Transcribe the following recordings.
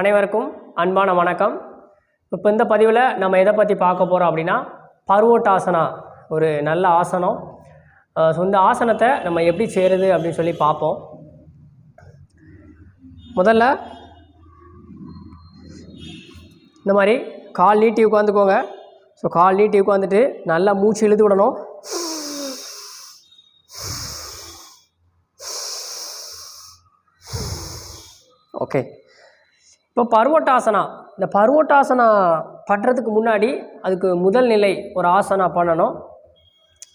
அனைவருக்கும் அன்பான வணக்கம். இப்போ இந்த பதிவில் நம்ம எதை பற்றி பார்க்க போகிறோம் அப்படின்னா பர்வோட்டாசனா ஒரு நல்ல ஆசனம். ஸோ இந்த ஆசனத்தை நம்ம எப்படி செய்கிறது அப்படின்னு சொல்லி பார்ப்போம். முதல்ல இந்த மாதிரி கால் நீட்டி உட்காந்துக்கோங்க ஸோ கால் நீட்டி உட்காந்துட்டு நல்லா மூச்சு இழுத்து விடணும். ஓகே இப்போ பர்வட்டாசனா இந்த பர்வட்டாசனா பண்ணுறதுக்கு முன்னாடி அதுக்கு முதல் நிலை ஒரு ஆசனா பண்ணணும்.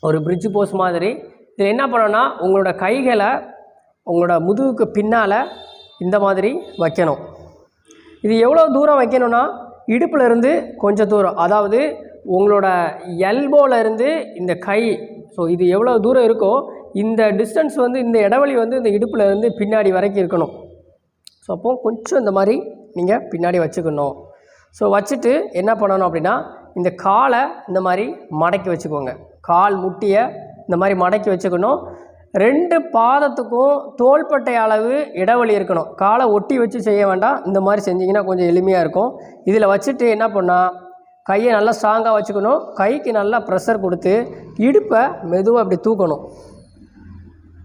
ஒரு பிரிட்ஜ் போஸ் மாதிரி. இதில் என்ன பண்ணணும்னா உங்களோட கைகளை உங்களோட முதுகுக்கு பின்னால் இந்த மாதிரி வைக்கணும். இது எவ்வளோ தூரம் வைக்கணும்னா இடுப்புலேருந்து கொஞ்சம் தூரம். அதாவது உங்களோட எல்போலேருந்து இந்த கை ஸோ இது எவ்வளோ தூரம் இருக்கோ இந்த டிஸ்டன்ஸ் வந்து இந்த இடைவெளி வந்து இந்த இடுப்புலேருந்து பின்னாடி வரைக்கும் இருக்கணும். ஸோ அப்போது கொஞ்சம் இந்த மாதிரி நீங்கள் பின்னாடி வச்சுக்கணும். ஸோ வச்சுட்டு என்ன பண்ணணும் அப்படின்னா இந்த காலை இந்த மாதிரி மடக்கி வச்சுக்கோங்க. கால் முட்டியை இந்த மாதிரி மடக்கி வச்சுக்கணும். ரெண்டு பாதத்துக்கும் தோள்பட்டை அளவு இடைவெளி இருக்கணும். காலை ஒட்டி வச்சு செய்ய வேண்டாம். இந்த மாதிரி செஞ்சிங்கன்னா கொஞ்சம் எளிமையாக இருக்கும். இதில் வச்சுட்டு என்ன பண்ணால் கையை நல்லா ஸ்ட்ராங்காக வச்சுக்கணும். கைக்கு நல்லா ப்ரெஷர் கொடுத்து இடுப்பை மெதுவாக அப்படி தூக்கணும்.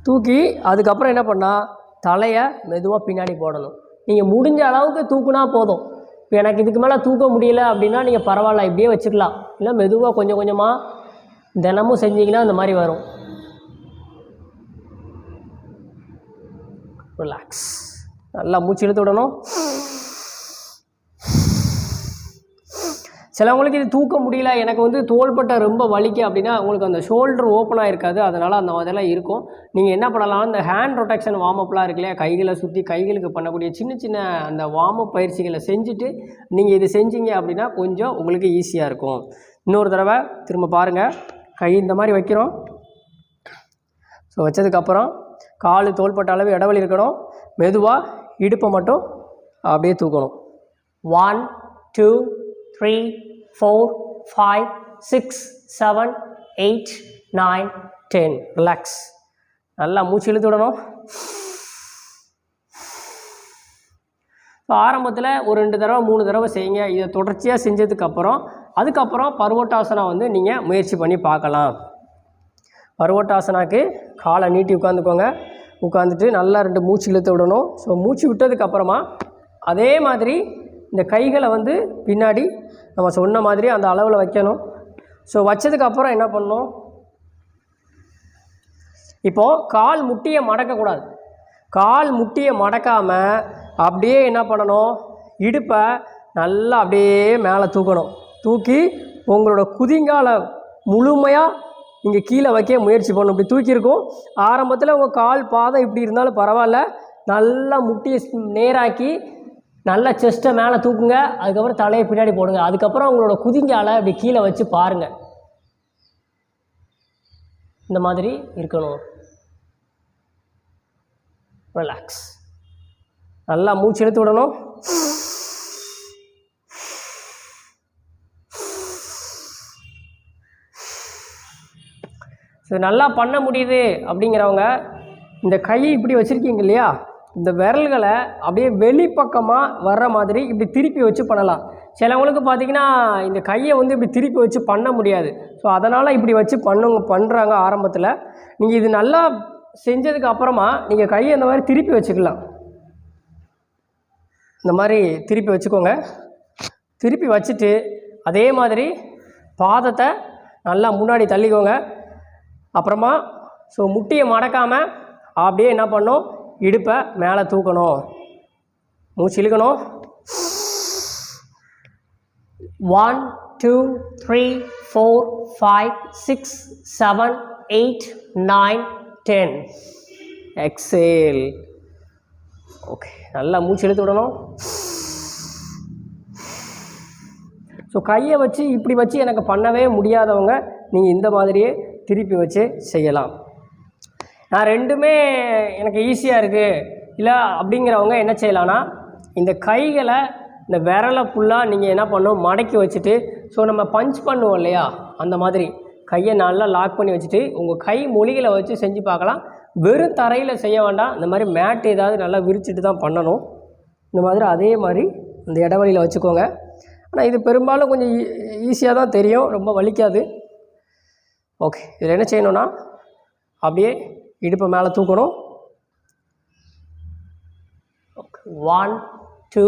தூக்கி அதுக்கப்புறம் என்ன பண்ணால் தலையை மெதுவாக பின்னாடி போடணும். நீங்கள் முடிஞ்ச அளவுக்கு தூக்குனா போதும். இப்போ எனக்கு இதுக்கு மேலே தூக்க முடியல அப்படின்னா நீங்கள் பரவாயில்ல இப்படியே வச்சுக்கலாம். இல்லை மெதுவாக கொஞ்சம் கொஞ்சமாக தினமும் செஞ்சீங்கன்னா இந்த மாதிரி வரும். ரிலாக்ஸ் நல்லா மூச்சு இழுத்து விடணும். சிலவங்களுக்கு இது தூக்க முடியல எனக்கு வந்து தோள்பட்டை ரொம்ப வலிக்கு அப்படின்னா அவங்களுக்கு அந்த ஷோல்டர் ஓப்பனாக இருக்காது அதனால் அந்த மாதிரிலாம் இருக்கும். நீங்கள் என்ன பண்ணலாம்? இந்த ஹேண்ட் ரொட்டேஷன் வார்ம் அப்லாம் இருக்கு இல்லையா கைகளை சுற்றி கைகளுக்கு பண்ணக்கூடிய சின்ன சின்ன அந்த வார்ம் அப் பயிற்சிகளை செஞ்சுட்டு நீங்கள் இது செஞ்சீங்க அப்படின்னா கொஞ்சம் உங்களுக்கு ஈஸியாக இருக்கும். இன்னொரு தடவை திரும்ப பாருங்கள் கை இந்த மாதிரி வைக்கிறோம். ஸோ வச்சதுக்கப்புறம் கால் தோள்பட்ட அளவு இடைவெளி இருக்கணும். மெதுவாக இடுப்பை மட்டும் அப்படியே தூக்கணும். One two three four five six seven eight nine ten relax நல்லா மூச்சு இழுத்து விடணும். ஸோ ஆரம்பத்தில் ஒரு ரெண்டு தடவை மூணு தடவை செய்யுங்க. இதை தொடர்ச்சியாக செஞ்சதுக்கப்புறம் அதுக்கப்புறம் பர்வட்டாசனா வந்து நீங்கள் முயற்சி பண்ணி பார்க்கலாம். பர்வட்டாசனாக்கு காலை நீட்டி உட்காந்துக்கோங்க. உட்காந்துட்டு நல்லா ரெண்டு மூச்சு இழுத்து விடணும். ஸோ மூச்சு விட்டதுக்கப்புறமா அதே மாதிரி இந்த கைகளை வந்து பின்னாடி நம்ம சொன்ன மாதிரி அந்த அளவில் வைக்கணும். ஸோ வச்சதுக்கப்புறம் என்ன பண்ணணும்? இப்போது கால் முட்டியை மடக்கக்கூடாது கால் முட்டியை மடக்காமல் அப்படியே என்ன பண்ணணும்? இடுப்பை நல்லா அப்படியே மேலே தூக்கணும். தூக்கி உங்களோட குதிங்கால முழுமையாக நீங்கள் கீழே வைக்க முயற்சி பண்ணணும். இப்படி தூக்கியிருக்கும் ஆரம்பத்தில் உங்கள் கால் பாதம் இப்படி இருந்தாலும் பரவாயில்ல. நல்லா முட்டியை நேராக்கி நல்லா செஸ்ட்டை மேலே தூக்குங்க. அதுக்கப்புறம் தலையை பின்னாடி போடுங்க. அதுக்கப்புறம் உங்களோட குதிங்கால இப்படி கீழே வச்சு பாருங்கள் இந்த மாதிரி இருக்கணும். ரிலாக்ஸ் நல்லா மூச்சு இழுத்து விடணும். ஸோ நல்லா பண்ண முடியுது அப்படிங்கிறவங்க இந்த கையை இப்படி வச்சுருக்கீங்க இல்லையா? இந்த விரல்களை அப்படியே வெளிப்பக்கமாக வர்ற மாதிரி இப்படி திருப்பி வச்சு பண்ணலாம். சிலவங்களுக்கு பார்த்தீங்கன்னா இந்த கையை வந்து இப்படி திருப்பி வச்சு பண்ண முடியாது. ஸோ அதனால் இப்படி வச்சு பண்ணுங்க பண்ணுறாங்க ஆரம்பத்தில். நீங்கள் இது நல்லா செஞ்சதுக்கு அப்புறமா நீங்கள் கையை இந்த மாதிரி திருப்பி வச்சுக்கலாம். இந்த மாதிரி திருப்பி வச்சுக்கோங்க. திருப்பி வச்சுட்டு அதே மாதிரி பாதத்தை நல்லா முன்னாடி தள்ளிக்கோங்க. அப்புறமா ஸோ முட்டியை மடக்காமல் அப்படியே என்ன பண்ணும் இடுப்பை மேலே தூக்கணும். மூச்சு இழுக்கணும். One two three four five six seven eight nine ten exhale okay நல்லா மூச்சு எழுத்து விடணும். ஸோ கையை வச்சு இப்படி வச்சு எனக்கு பண்ணவே முடியாதவங்க நீங்கள் இந்த மாதிரியே திருப்பி வச்சு செய்யலாம். நான் ரெண்டுமே எனக்கு ஈஸியாக இருக்குது இல்லை அப்படிங்கிறவங்க என்ன செய்யலான்னா இந்த கைகளை இந்த விரலை ஃபுல்லாக நீங்கள் என்ன பண்ணணும் மடக்கி வச்சுட்டு ஸோ நம்ம பஞ்ச் பண்ணுவோம் இல்லையா? அந்த மாதிரி. கையை நல்லா லாக் பண்ணி வச்சுட்டு உங்கள் கை மொழிகளை வச்சு செஞ்சு பார்க்கலாம். வெறும் தரையில் செய்ய வேண்டாம். இந்த மாதிரி மேட் ஏதாவது நல்லா விரிச்சிட்டு தான் பண்ணணும். இந்த மாதிரி அதே மாதிரி இந்த இடைவெளியில் வச்சுக்கோங்க. ஆனால் இது பெரும்பாலும் கொஞ்சம் ஈஸியாக தான் தெரியும். ரொம்ப வலிக்காது. ஓகே. இதில் என்ன செய்யணும்னா அப்படியே இடுப்பை மேலே தூக்கணும். One two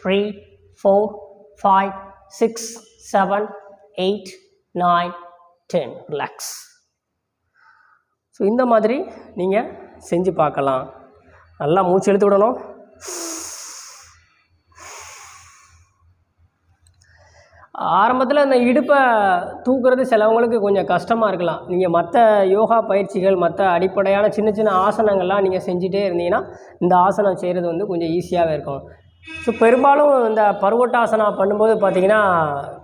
three four five six seven eight nine ten relax so இந்த மாதிரி நீங்கள் செஞ்சு பார்க்கலாம். நல்லா மூச்சு எழுத்து விடணும். ஆரம்பத்தில் அந்த இடுப்பை தூக்குறது சிலவங்களுக்கு கொஞ்சம் கஷ்டமாக இருக்கலாம். நீங்கள் மற்ற யோகா பயிற்சிகள் மற்ற அடிப்படையான சின்ன சின்ன ஆசனங்கள்லாம் நீங்கள் செஞ்சுட்டே இருந்தீங்கன்னா இந்த ஆசனம் செய்கிறது வந்து கொஞ்சம் ஈஸியாகவே இருக்கும். ஸோ பெரும்பாலும் இந்த பருவட்டாசனா பண்ணும்போது பார்த்தீங்கன்னா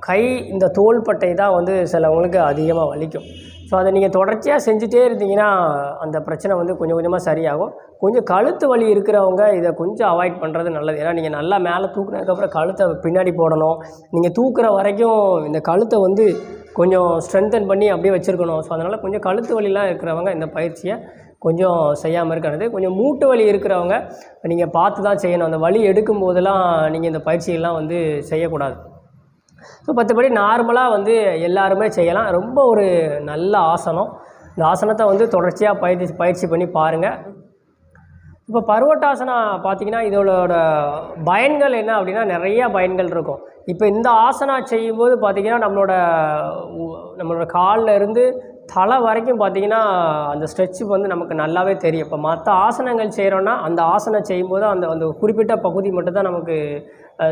கை இந்த தோள்பட்டை தான் வந்து சிலவங்களுக்கு அதிகமாக வலிக்கும். ஸோ அதை நீங்கள் தொடர்ச்சியாக செஞ்சுட்டே இருந்தீங்கன்னா அந்த பிரச்சனை வந்து கொஞ்சம் கொஞ்சமாக சரியாகும். கொஞ்சம் கழுத்து வலி இருக்கிறவங்க இதை கொஞ்சம் அவாய்ட் பண்ணுறது நல்லது. ஏன்னா நீங்கள் நல்லா மேலே தூக்குனதுக்கப்புறம் கழுத்தை பின்னாடி போடணும். நீங்கள் தூக்குற வரைக்கும் இந்த கழுத்தை வந்து கொஞ்சம் ஸ்ட்ரென்தன் பண்ணி அப்படியே வச்சுருக்கணும். ஸோ அதனால் கொஞ்சம் கழுத்து வலிலாம் இருக்கிறவங்க இந்த பயிற்சியை கொஞ்சம் செய்யாமல் இருக்கிறது கொஞ்சம் மூட்டு வலி இருக்கிறவங்க நீங்கள் பார்த்து தான் செய்யணும். அந்த வலி எடுக்கும் போதெல்லாம் நீங்கள் இந்த பயிற்சியெல்லாம் வந்து செய்யக்கூடாது. ஸோ மற்றபடி நார்மலாக வந்து எல்லாருமே செய்யலாம். ரொம்ப ஒரு நல்ல ஆசனம். இந்த ஆசனத்தை வந்து தொடர்ச்சியாக பயிற்சி பயிற்சி பண்ணி பாருங்கள் இப்போ பருவட்டாசனா பார்த்தீங்கன்னா இதோட பயன்கள் என்ன அப்படின்னா நிறைய பயன்கள் இருக்கும். இப்போ இந்த ஆசனா செய்யும்போது பார்த்தீங்கன்னா நம்மளோட நம்மளோட காலில் இருந்து தலை வரைக்கும் பார்த்தீங்கன்னா அந்த ஸ்ட்ரெச்சு வந்து நமக்கு நல்லாவே தெரியும். இப்போ மற்ற ஆசனங்கள் செய்கிறோன்னா அந்த ஆசனம் செய்யும்போது அந்த அந்த குறிப்பிட்ட பகுதி மட்டும்தான் நமக்கு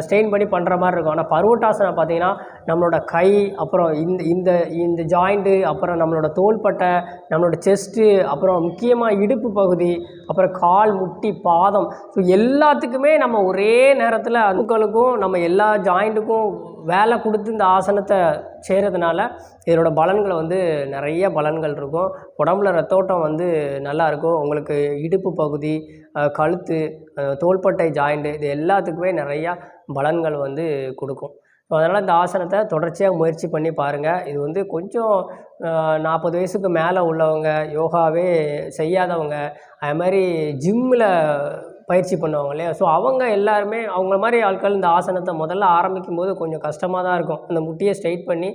ஸ்ட்ரெயின் பண்ணி பண்ணுற மாதிரி இருக்கும். ஆனால் பருவட்டாசனம் பார்த்தீங்கன்னா நம்மளோட கை அப்புறம் இந்த இந்த இந்த ஜாயிண்ட்டு அப்புறம் நம்மளோட தோள்பட்டை நம்மளோட செஸ்ட்டு அப்புறம் முக்கியமாக இடுப்பு பகுதி அப்புறம் கால் முட்டி பாதம். ஸோ எல்லாத்துக்குமே நம்ம ஒரே நேரத்தில் அணுக்களுக்கும் நம்ம எல்லா ஜாயிண்ட்டுக்கும் வேலை கொடுத்து இந்த ஆசனத்தை செய்கிறதுனால இதனோட பலன்களை வந்து நிறைய பலன்கள் இருக்கும். உடம்புல ரத்தோட்டம் வந்து நல்லா இருக்கும். உங்களுக்கு இடுப்பு பகுதி கழுத்து தோள்பட்டை ஜாயிண்ட்டு இது எல்லாத்துக்குமே நிறையா பலன்கள் வந்து கொடுக்கும். ஸோ அதனால் இந்த ஆசனத்தை தொடர்ச்சியாக முயற்சி பண்ணி பாருங்கள் இது வந்து கொஞ்சம் நாற்பது வயசுக்கு மேலே உள்ளவங்க யோகாவே செய்யாதவங்க அது மாதிரி ஜிம்மில் பயிற்சி பண்ணுவாங்க இல்லையா? ஸோ அவங்க எல்லாருமே அவங்கள மாதிரி ஆட்கள் இந்த ஆசனத்தை முதல்ல ஆரம்பிக்கும் போது கொஞ்சம் கஷ்டமாக தான் இருக்கும். அந்த முட்டியை ஸ்ட்ரைட் பண்ணி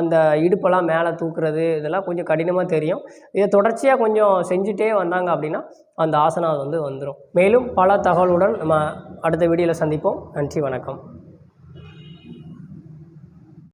அந்த இடுப்பெல்லாம் மேலே தூக்குறது இதெல்லாம் கொஞ்சம் கடினமாக தெரியும். இதை தொடர்ச்சியாக கொஞ்சம் செஞ்சுட்டே வந்தாங்க அப்படின்னா அந்த ஆசனம் அது வந்து வந்துடும் மேலும் பல தகவலுடன் நம்ம அடுத்த வீடியோவில் சந்திப்போம். நன்றி வணக்கம்.